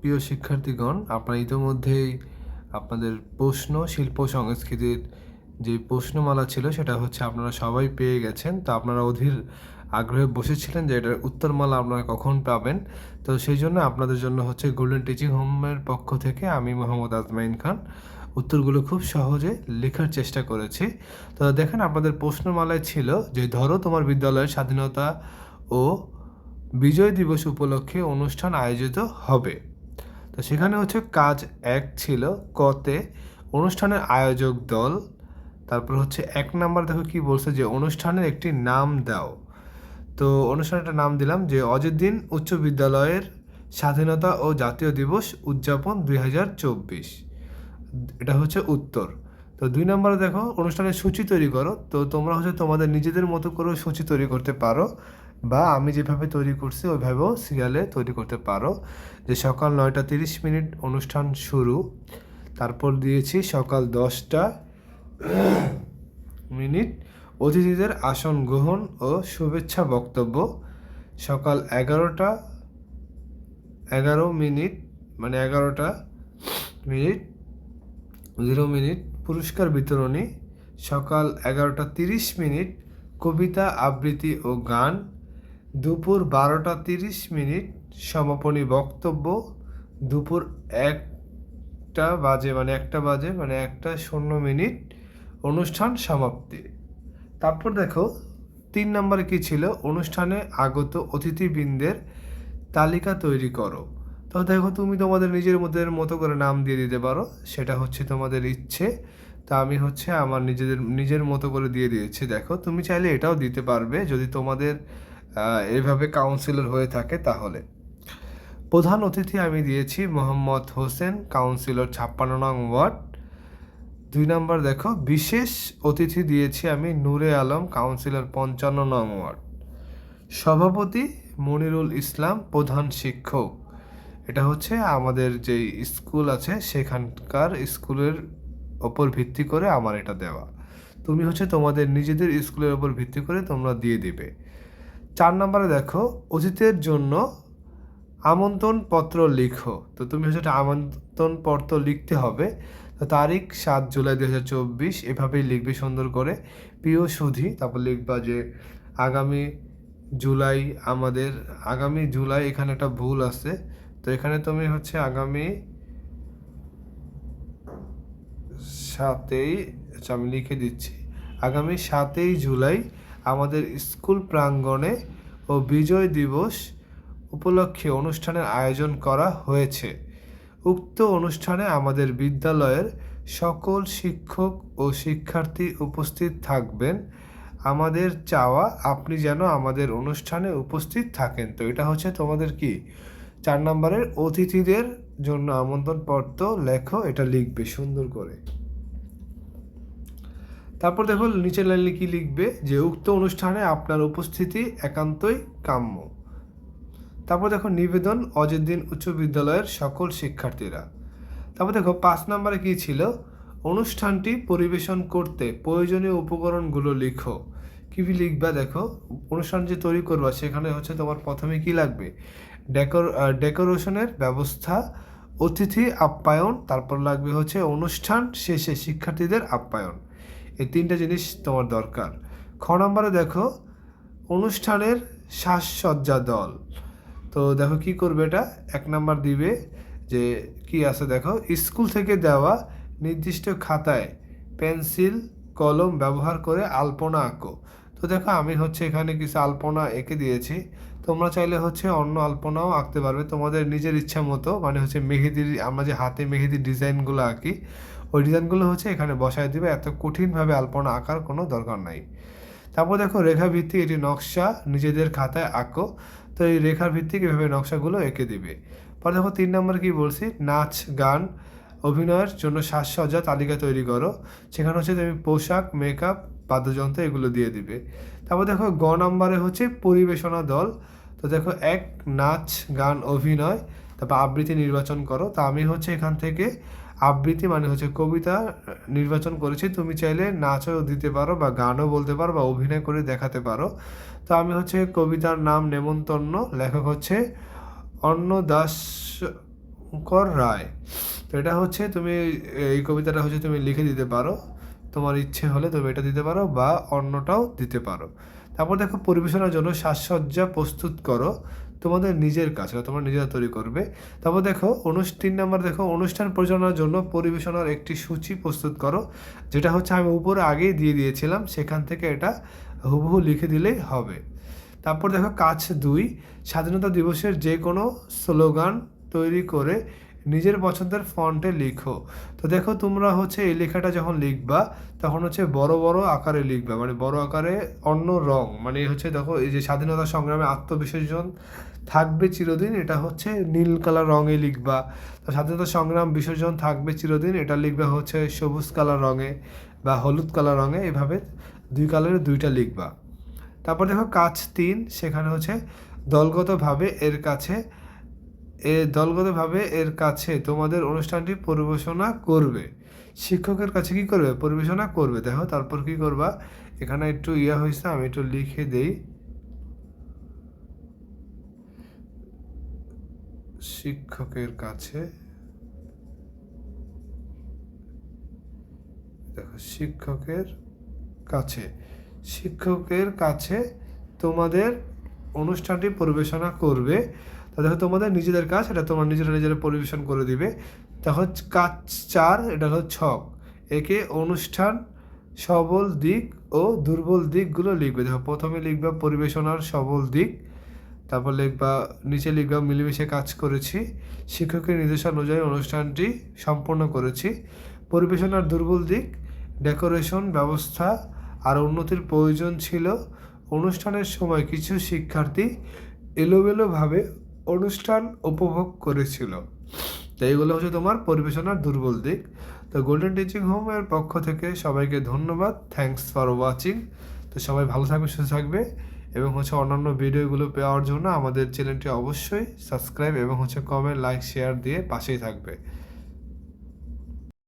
প্রিয় শিক্ষার্থীগণ। আপনারা ইতোমধ্যেই আপনাদের প্রশ্ন শিল্প সংস্কৃতির যে প্রশ্নমালা ছিল, সেটা হচ্ছে আপনারা সবাই পেয়ে গেছেন। তো আপনারা অধীর আগ্রহে বসেছিলেন যে এটার উত্তরমালা আপনারা কখন পাবেন। তো সেই জন্য আপনাদের জন্য হচ্ছে গোল্ডেন টিচিং হোমের পক্ষ থেকে আমি মোহাম্মদ আজমাইন খান উত্তরগুলো খুব সহজে লেখার চেষ্টা করেছি। তো দেখেন, আপনাদের প্রশ্নমালায় ছিল যে, ধরো তোমার বিদ্যালয়ের স্বাধীনতা ও বিজয় দিবস উপলক্ষে অনুষ্ঠান আয়োজিত হবে। তো সেখানে হচ্ছে কাজ এক ছিল, কতে অনুষ্ঠানের আয়োজক দল, তারপর হচ্ছে এক নাম্বার দেখো কি বলছে যে অনুষ্ঠানের একটি নাম দাও। তো অনুষ্ঠানের একটা নাম দিলাম যে অযোদ্দিন উচ্চ বিদ্যালয়ের স্বাধীনতা ও জাতীয় দিবস উদযাপন দুই হাজার চব্বিশ। এটা হচ্ছে উত্তর। তো দুই নম্বরে দেখো, অনুষ্ঠানের সূচি তৈরি করো। তো তোমরা হচ্ছে তোমাদের নিজেদের মতো করেও সূচি তৈরি করতে পারো। বা আমি যেভাবে তৈরি করছি, ওইভাবেও সিরিয়ালে তৈরি করতে পারো। যে সকাল নয়টা তিরিশ মিনিট অনুষ্ঠান শুরু, তারপর দিয়েছি সকাল দশটা মিনিট অতিথিদের আসন গ্রহণ ও শুভেচ্ছা বক্তব্য। সকাল এগারোটা, এগারো মিনিট মানে এগারোটা মিনিট, জিরো মিনিট পুরস্কার বিতরণী। সকাল এগারোটা তিরিশ মিনিট কবিতা, আবৃত্তি ও গান। দুপুর বারোটা তিরিশ মিনিট সমাপনী বক্তব্য। দুপুর একটা বাজে মানে একটা বাজে মানে একটা শূন্য মিনিট অনুষ্ঠান সমাপ্তি। তারপর দেখো, তিন নম্বরে কি ছিল? অনুষ্ঠানে আগত অতিথিবৃন্দের তালিকা তৈরি করো। তো দেখো, তুমি তোমাদের নিজের মধ্যে মতো করে নাম দিয়ে দিতে পারো। সেটা হচ্ছে তোমাদের ইচ্ছে। তা আমি হচ্ছে আমার নিজেদের, নিজের মতো করে দিয়ে দিয়েছি। দেখো, তুমি চাইলে এটাও দিতে পারবে। যদি তোমাদের এভাবে কাউন্সিলর হয়ে থাকে তাহলে। প্রধান অতিথি আমি দিয়েছি মোহাম্মদ হোসেন কাউন্সিলর ছাপ্পান্ন নং ওয়ার্ড। দুই নম্বর দেখো, বিশেষ অতিথি দিয়েছি আমি নূরে আলম কাউন্সিলর পঞ্চান্ন নং ওয়ার্ড। সভাপতি মনিরুল ইসলাম, প্রধান শিক্ষক। এটা হচ্ছে আমাদের যে স্কুল আছে, সেখানকার স্কুলের ওপর ভিত্তি করে আমার এটা দেওয়া। তুমি হচ্ছে তোমাদের নিজেদের স্কুলের ওপর ভিত্তি করে তোমরা দিয়ে দিবে। চার নম্বরে দেখো অতীতের জন্য আমন্ত্রণ পত্র লিখো। তো তুমি হচ্ছে একটা আমন্ত্রণ পত্র লিখতে হবে। তো তারিখ সাত জুলাই দু হাজার চব্বিশ, এভাবেই লিখবে সুন্দর করে। প্রিয় সুধি, তারপর লিখবা যে আগামী জুলাই আমাদের, আগামী জুলাই এখানে একটা ভুল আছে। তো এখানে তুমি হচ্ছে আগামী সাতেই আচ্ছা আমি লিখে দিচ্ছি। আগামী সাতই জুলাই আমাদের স্কুল প্রাঙ্গণে ও বিজয় দিবস উপলক্ষে অনুষ্ঠানের আয়োজন করা হয়েছে। উক্ত অনুষ্ঠানে আমাদের বিদ্যালয়ের সকল শিক্ষক ও শিক্ষার্থী উপস্থিত থাকবেন। আমাদের চাওয়া, আপনি যেন আমাদের অনুষ্ঠানে উপস্থিত থাকেন। তো এটা হচ্ছে তোমাদের কি? চার নম্বরের অতিথিদের জন্য আমন্ত্রণ পত্র লেখো, এটা লিখবে সুন্দর করে। তারপর দেখো নিচের লাইনে কি লিখবে? যে উক্ত অনুষ্ঠানে আপনার উপস্থিতি একান্তই কাম্য। তারপর দেখো নিবেদন অযোদ্দিন উচ্চ বিদ্যালয়ের সকল শিক্ষার্থীরা। তারপর দেখো পাঁচ নম্বরে কি ছিল? অনুষ্ঠানটি পরিবেশন করতে প্রয়োজনীয় উপকরণগুলো লিখো। কি লিখবা দেখো? অনুষ্ঠান যে তৈরি করবা, সেখানে হচ্ছে তোমার প্রথমে কি লাগবে? ডেকোর ডেকোরেশনের ব্যবস্থা, অতিথি আপ্যায়ন, তারপর লাগবে হচ্ছে অনুষ্ঠান শেষে শিক্ষার্থীদের আপ্যায়ন। এই তিনটা জিনিস তোমার দরকার। খ নম্বরে দেখো, অনুষ্ঠানের সাজসজ্জা দল। তো দেখো কি করবে এটা? এক নাম্বার দিবে যে কি আছে দেখো? স্কুল থেকে দেওয়া নির্দিষ্ট খাতায় পেন্সিল, কলম ব্যবহার করে আলপনা আঁকো। তো দেখো, আমি হচ্ছে এখানে কিছু আলপনা এঁকে দিয়েছি। তোমরা চাইলে হচ্ছে অন্য আলপনাও আঁকতে পারবে। তোমাদের নিজের ইচ্ছা মতো মানে হচ্ছে মেহেদির, আমরা যে হাতে মেহেদির ডিজাইনগুলো আঁকি ওই ডিজাইনগুলো হচ্ছে এখানে বসায় দিবে, এত কঠিনভাবে আলপনা আঁকার কোনো দরকার নাই। তারপর দেখো রেখা ভিত্তিক এটি নকশা নিজেদের খাতায় আঁকো, তো এই রেখার ভিত্তিক এভাবে নকশাগুলো এঁকে দিবে। পরে দেখো তিন নম্বর কি বলছি? নাচ, গান, অভিনয়ের জন্য সাজসজ্জা তালিকা তৈরি করো, সেখানে হচ্ছে তুমি পোশাক, মেকআপ, বাদ্যযন্ত্র এগুলো দিয়ে দিবে। তারপর দেখো গ নম্বরে হচ্ছে পরিবেশনা দল, তো দেখো এক, নাচ, গান, অভিনয়, তারপর আবৃত্তি নির্বাচন করো। তা আমি হচ্ছে এখান থেকে আবৃত্তি মানে হচ্ছে কবিতা নির্বাচন করেছি। তুমি চাইলে নাচও দিতে পারো বা গানও বলতে পারো বা অভিনয় করে দেখাতে পারো। তো আমি হচ্ছে কবিতার নাম নেমন্তন্ন, লেখক হচ্ছে অন্ন দাস শঙ্কর রায়। তো এটা হচ্ছে তুমি এই কবিতাটা হচ্ছে তুমি লিখে দিতে পারো। তোমার ইচ্ছে হলে তুমি এটা দিতে পারো বা অন্যটাও দিতে পারো। তারপর দেখো, পরিবেশনার জন্য সাজসজ্জা প্রস্তুত করো। তোমাদের নিজের কাছে তোমরা নিজেরা তৈরি করবে। তারপর দেখো অনুষ্ঠান নম্বর দেখো, অনুষ্ঠান পরিচালনার জন্য পরিবেশনার একটি সূচি প্রস্তুত করো, যেটা হচ্ছে আমি উপরে আগেই দিয়ে দিয়েছিলাম, সেখান থেকে এটা হুবহু লিখে দিলেই হবে। তারপর দেখো, কাজ দুই, স্বাধীনতা দিবসের যে কোনো স্লোগান তৈরি করে নিজের পছন্দের ফন্টে লিখো। তো দেখো, তোমরা হচ্ছে এই লেখাটা যখন লিখবা, তখন হচ্ছে বড় বড় আকারে লিখবা মানে বড় আকারে অন্য রং মানে হচ্ছে দেখো, এই যে স্বাধীনতা সংগ্রামে আত্মবিসর্জন থাকবে চিরদিন, এটা হচ্ছে নীল কালার রঙে লিখবা। স্বাধীনতা সংগ্রাম বিসর্জন থাকবে চিরদিন, এটা লিখবা হচ্ছে সবুজ কালার রঙে বা হলুদ কালার রঙে, এভাবে দুই কালারের দুইটা লিখবা। তারপর দেখো কাজ তিন, সেখানে হচ্ছে দলগতভাবে এর কাছে, এ দলগতভাবে এর কাছে তোমাদের অনুষ্ঠানটি পরিবেশনা করবে। শিক্ষকের কাছে কি করবে? পরিবেশনা করবে। দেখো তারপর কি করবা? এখানে একটু ইয়া হয়েছে, আমি একটু লিখে দেই। শিক্ষকের কাছে। দেখো, শিক্ষকের কাছে। শিক্ষকের কাছে তোমাদের অনুষ্ঠানটি পরিবেশনা করবে। তা দেখো, তোমাদের নিজেদের কাজ, এটা তোমরা নিজেরা নিজেরা পরিবেশন করে দিবে। তখন কাজ চার, এটা হলো ছক। একে অনুষ্ঠান, সবল দিক ও দুর্বল দিকগুলো লিখবে। দেখো, প্রথমে লিখবে পরিবেশনার সবল দিক। তারপর লিখবা, নিচে লিখবা, মিলেমিশে কাজ করেছি। শিক্ষকের নির্দেশনা অনুযায়ী অনুষ্ঠানটি সম্পন্ন করেছি। পরিবেশনার দুর্বল দিক, ডেকোরেশন ব্যবস্থা আর উন্নতির প্রয়োজন ছিল। অনুষ্ঠানের সময় কিছু শিক্ষার্থী এলোমেলোভাবে অনুষ্ঠান উপভোগ করেছিল। তো এইগুলো হচ্ছে তোমার পরিবেশনার দুর্বল দিক। তো গোল্ডেন টিচিং হোমের পক্ষ থেকে সবাইকে ধন্যবাদ। থ্যাঙ্কস ফর ওয়াচিং তো সবাই ভালো থাকবে, সুস্থ থাকবে। এবং হচ্ছে অন্যান্য ভিডিওগুলো পাওয়ার জন্য আমাদের চ্যানেলটি অবশ্যই সাবস্ক্রাইব এবং হচ্ছে কমেন্ট লাইক শেয়ার দিয়ে পাশেই থাকবে।